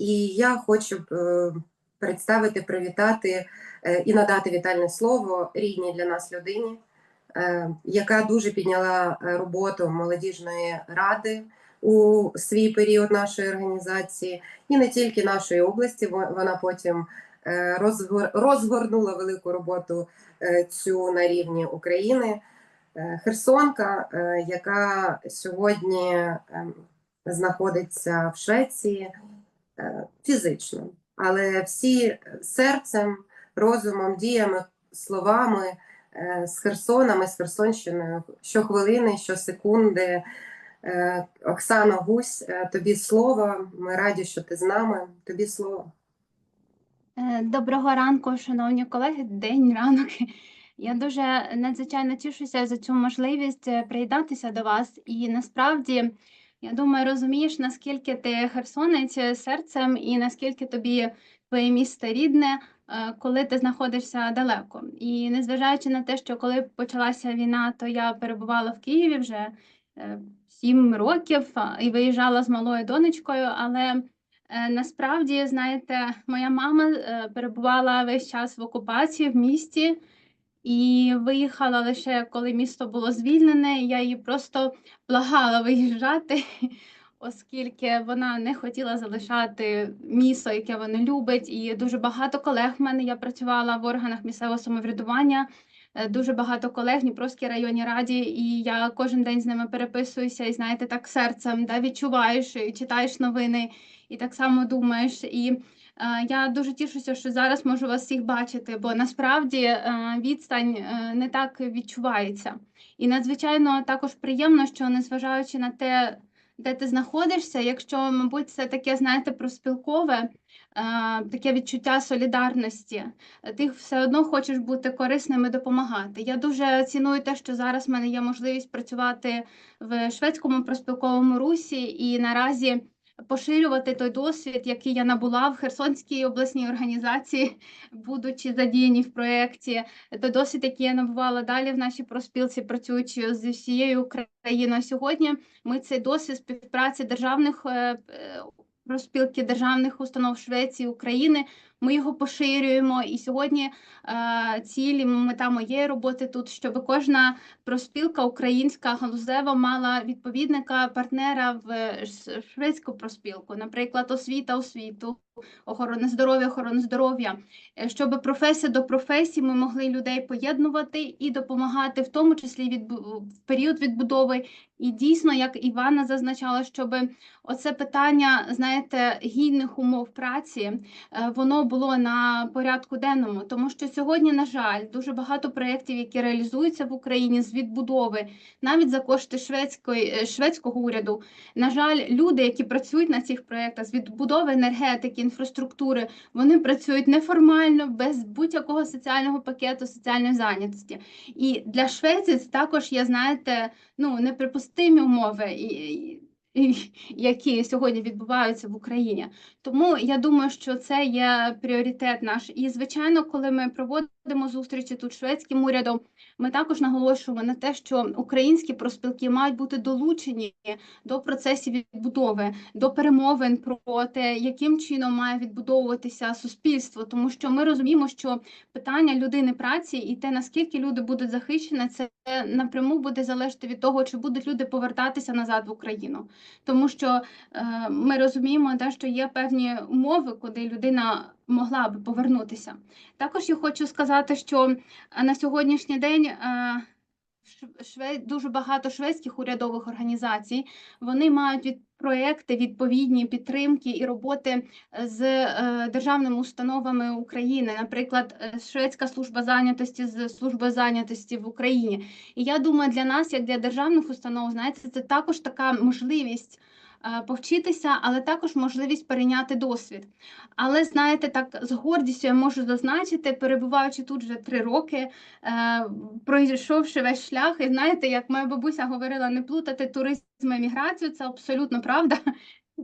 І я хочу е, представити, привітати е, і надати вітальне слово рідній для нас людині, е, яка дуже підняла роботу молодіжної ради у свій період нашої організації, і не тільки нашої області, вона потім розгорнула велику роботу цю на рівні України. Херсонка, яка сьогодні ем, знаходиться в Швеції фізично, але всі серцем, розумом, діями, словами е, з Херсоном і з Херсонщиною щохвилини, щосекунди. Е, Оксано Гусь, е, тобі слово. Ми раді, що ти з нами. Тобі слово. Е, Доброго ранку, шановні колеги, день, ранок. Я дуже надзвичайно тішуся за цю можливість е, приєднатися до вас. І насправді, я думаю, розумієш, наскільки ти херсонець серцем і наскільки тобі твоє місто рідне, е, коли ти знаходишся далеко. І незважаючи на те, що коли почалася війна, то я перебувала в Києві вже е, сім років і виїжджала з малою донечкою, але Е, Насправді, знаєте, моя мама перебувала весь час в окупації в місті і виїхала лише коли місто було звільнене. Я її просто благала виїжджати, оскільки вона не хотіла залишати місто, яке вона любить. І дуже багато колег в мене я працювала в органах місцевого самоврядування. е, Дуже багато колег в Дніпровській районній раді, і я кожен день з ними переписуюся, і знаєте, так серцем да, відчуваєш і читаєш новини і так само думаєш. І я дуже тішуся, що зараз можу вас всіх бачити, бо насправді е, відстань е, не так відчувається. І надзвичайно також приємно, що незважаючи на те, де ти знаходишся, якщо, мабуть, це таке, знаєте, проспілкове, е, таке відчуття солідарності, е, ти все одно хочеш бути корисним і допомагати. Я дуже ціную те, що зараз в мене є можливість працювати в шведському проспілковому русі і наразі поширювати той досвід, який я набула в Херсонській обласній організації, будучи задіяні в проєкті, той досвід, який я набувала далі в нашій проспілці, працюючи з всією Україною. Сьогодні ми цей досвід співпраці державних е, е, проспілки державних установ Швеції України. Ми його поширюємо, і сьогодні е, цілі мета моєї роботи тут, щоб кожна проспілка українська галузева мала відповідника партнера в е, шведську проспілку, наприклад, освіта освіту, охорона здоров'я, охорона здоров'я, Е, щоб професія до професії ми могли людей поєднувати і допомагати, в тому числі відбу- в період відбудови. І дійсно, як Івана зазначала, щоб оце питання, знаєте, гідних умов праці, воно було на порядку денному, тому що сьогодні, на жаль, дуже багато проєктів, які реалізуються в Україні з відбудови, навіть за кошти шведської е, шведського уряду. На жаль, люди, які працюють на цих проєктах з відбудови енергетики, інфраструктури, вони працюють неформально, без будь-якого соціального пакету соціальної зайнятості. І для Швеції це також є, знаєте, ну неприпустимі умови. І, які сьогодні відбуваються в Україні. Тому я думаю, що це є пріоритет наш. І звичайно, коли ми проводимо зустрічі тут шведським урядом, ми також наголошуємо на те, що українські проспілки мають бути долучені до процесів відбудови, до перемовин про те, яким чином має відбудовуватися суспільство, тому що ми розуміємо, що питання людини праці і те, наскільки люди будуть захищені, це напряму буде залежати від того, чи будуть люди повертатися назад в Україну, тому що е, ми розуміємо, да, що є певні умови, куди людина могла би повернутися. Також я хочу сказати, що е, на сьогоднішній день. Е, Шве... дуже багато шведських урядових організацій. Вони мають від проекти відповідні підтримки і роботи з е, державними установами України, наприклад, е, Шведська служба зайнятості з служби зайнятості в Україні. І я думаю, для нас, як для державних установ, знаєте, це також така можливість. Е, Повчитися, але також можливість перейняти досвід. Але знаєте, так з гордістю я можу зазначити, перебуваючи тут вже три роки, е, пройшовши весь шлях, і знаєте, як моя бабуся говорила, не плутати туризм і міграцію, це абсолютно правда.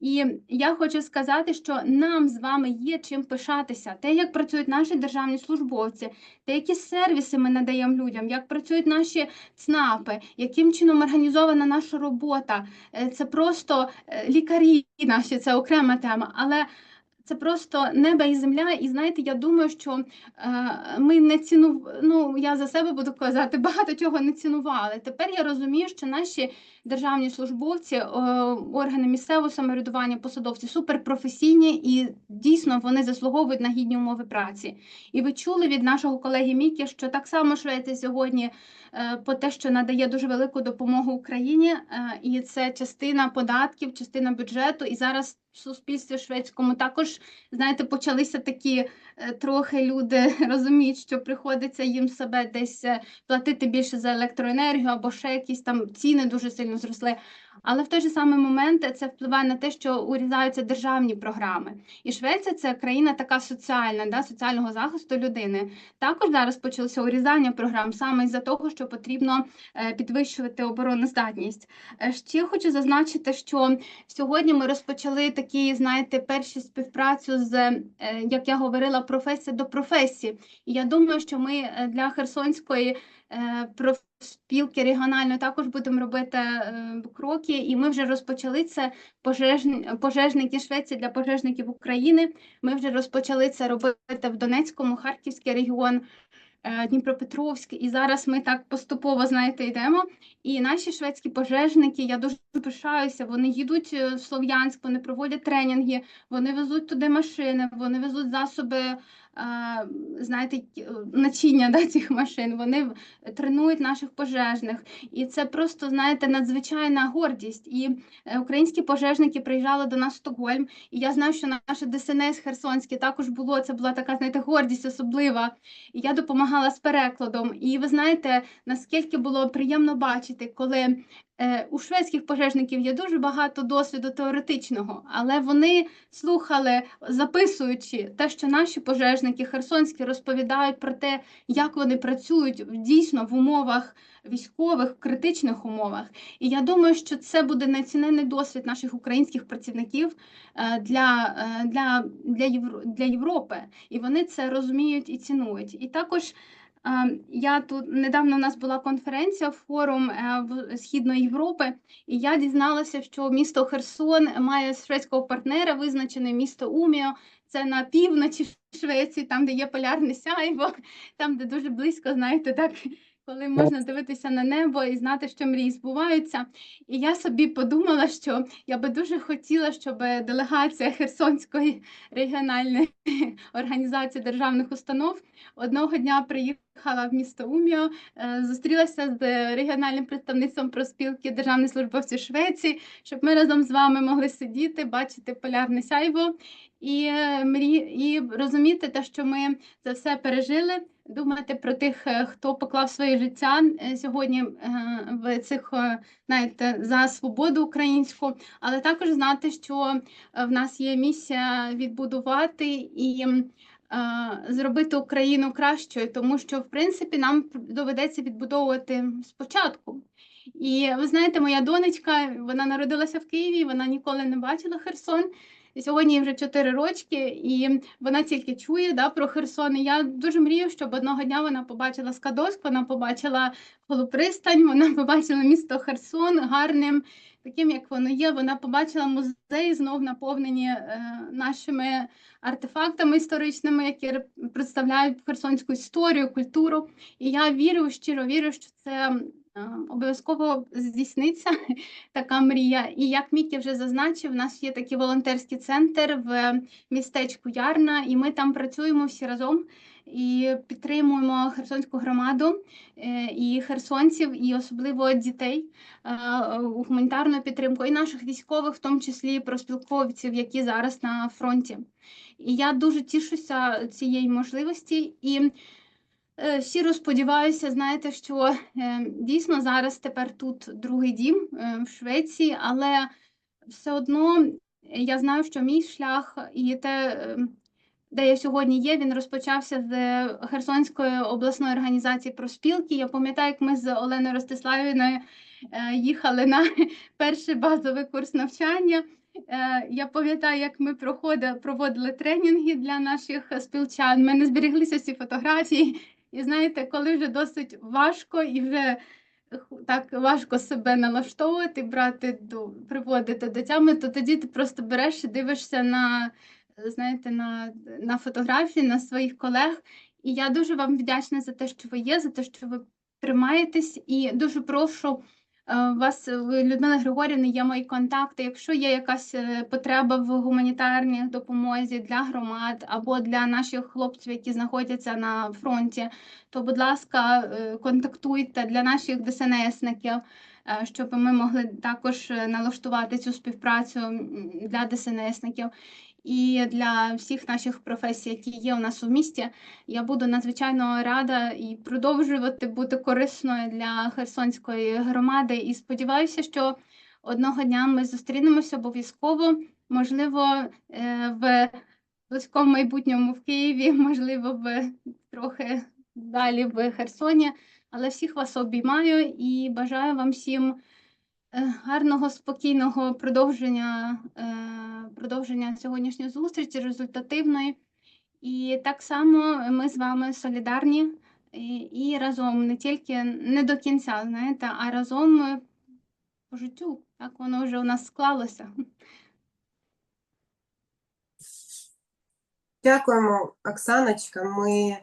І я хочу сказати, що нам з вами є чим пишатися. Те, як працюють наші державні службовці, те, які сервіси ми надаємо людям, як працюють наші ЦНАПи, яким чином організована наша робота. Е, Це просто е, лікарі наші, це окрема тема. Але це просто небо і земля. І знаєте, я думаю, що е, ми не ціну... ну я за себе буду казати, багато чого не цінували. Тепер я розумію, що наші державні службовці, е, органи місцевого самоврядування, посадовці суперпрофесійні і дійсно вони заслуговують на гідні умови праці. І ви чули від нашого колеги Мікі, що так само Швеція сьогодні е, по те, що надає дуже велику допомогу Україні, і це частина податків, частина бюджету. І зараз суспільстві шведському також знаєте, почалися такі е, трохи люди розуміють, що приходиться їм себе десь е, платити більше за електроенергію або ще якісь там ціни дуже сильно зросли. Але в той же самий момент це впливає на те, що урізаються державні програми. І Швеція це країна така соціальна, да, соціального захисту людини. Також зараз почалося урізання програм саме із-за того, що потрібно е, підвищувати обороноздатність. Ще хочу зазначити, що сьогодні ми розпочали такі, знаєте, перші співпрацю з, е, як я говорила, професія до професії. І я думаю, що ми е, для Херсонської е, профспілки регіональної також будемо робити кроки, і ми вже розпочали це пожежні, пожежники Швеції для пожежників України. Ми вже розпочали це робити в Донецькому, Харківський регіон. Е, Дніпропетровськ, і зараз ми так поступово знаєте йдемо. І наші шведські пожежники, я дуже пишаюся. Вони їдуть е, в Слов'янськ, вони проводять тренінги, вони везуть туди машини, вони везуть засоби, знаєте, е, начиння да, цих машин. Вони тренують наших пожежних. І це просто, знаєте, надзвичайна гордість. І е, українські пожежники приїжджали до нас в Стокгольм. І я знаю, що наше ДСНС Херсонське також було. Це була така, знаєте, гордість особлива. І я допомагала з перекладом. І ви знаєте, наскільки було приємно бачити, коли у шведських пожежників є дуже багато досвіду теоретичного, але вони слухали, записуючи те, що наші пожежники херсонські розповідають про те, як вони працюють дійсно в умовах військових, в критичних умовах. І я думаю, що це буде неціненний досвід наших українських працівників е, для, е, для, для, для Європи. І вони це розуміють і цінують. І також е, я тут недавно у нас була конференція, форум е, Східної Європи, і я дізналася, що місто Херсон має шведського партнера, визначене місто Уміо. Це на півночі Швеції, там, де є полярне сяйво, там, де дуже близько, знаєте, так, коли можна дивитися на небо і знати, що мрії збуваються. І я собі подумала, що я би дуже хотіла, щоб делегація Херсонської регіональної організації державних установ одного дня приїхала в місто Уміо, е, зустрілася з регіональним представництвом проспілки державних службовців Швеції, щоб ми разом з вами могли сидіти, бачити полярне сяйво і е, і розуміти те, що ми це все пережили. Думати про тих, е, хто поклав своє життя е, сьогодні е, в цих знаєте, за свободу українську, але також знати, що в нас є місія відбудувати і зробити Україну кращою, тому що в принципі нам доведеться відбудовувати спочатку. І ви знаєте, моя донечка, вона народилася в Києві, вона ніколи не бачила Херсон. Сьогодні їй вже 4 рочки, і вона тільки чує да, про Херсон. І я дуже мрію, щоб одного дня вона побачила Скадовськ, вона побачила Голопристань, вона побачила місто Херсон гарним, таким як воно є. Вона побачила музеї знов наповнені е, нашими артефактами історичними, які представляють херсонську історію, культуру. І я вірю, щиро вірю, що це обов'язково здійсниться така мрія. І як Мікі вже зазначив, у нас є такий волонтерський центр в містечку Ярна, і ми там працюємо всі разом і підтримуємо херсонську громаду е, і херсонців, і особливо дітей е, у гуманітарну підтримку, і наших військових, в тому числі проспілковців, які зараз на фронті. І я дуже тішуся цієї можливості і. Е, Щиро сподіваюся, знаєте, що е, дійсно зараз тепер тут другий дім е, в Швеції, але все одно я знаю, що мій шлях і те, е, де я сьогодні є, він розпочався з Херсонської обласної організації проспілки. Я пам'ятаю, як ми з Оленою Ростиславівною е, їхали на перший базовий курс навчання. Е, Я пам'ятаю, як ми проходили, проводили тренінги для наших спілчан. У мене зберіглися всі фотографії. І знаєте, коли вже досить важко і вже х- так важко себе налаштовувати, брати до приводити до тями, то тоді ти просто береш і дивишся на знаєте, на, на фотографії, на своїх колег. І я дуже вам вдячна за те, що ви є, за те, що ви тримаєтесь. І дуже прошу е, вас, ви, Людмила Григорівна, є мої контакти. Якщо є якась е, потреба в гуманітарній допомозі для громад або для наших хлопців, які знаходяться на фронті, то, будь ласка, е, контактуйте для наших ДСНСників, е, щоб ми могли також е, налаштувати цю співпрацю для ДСНСників. І для всіх наших професій, які є у нас у місті, я буду надзвичайно рада і продовжувати бути корисною для Херсонської громади. І сподіваюся, що одного дня ми зустрінемося обов'язково, можливо, е, в близькому майбутньому в Києві, можливо, в трохи далі в Херсоні. Але всіх вас обіймаю і бажаю вам всім е, гарного, спокійного продовження, е, продовження сьогоднішньої зустрічі, результативної. І так само ми з вами солідарні і, і разом не тільки не до кінця, знаєте, а разом по життю. Так воно вже у нас склалося. Дякуємо, Оксаночка. Ми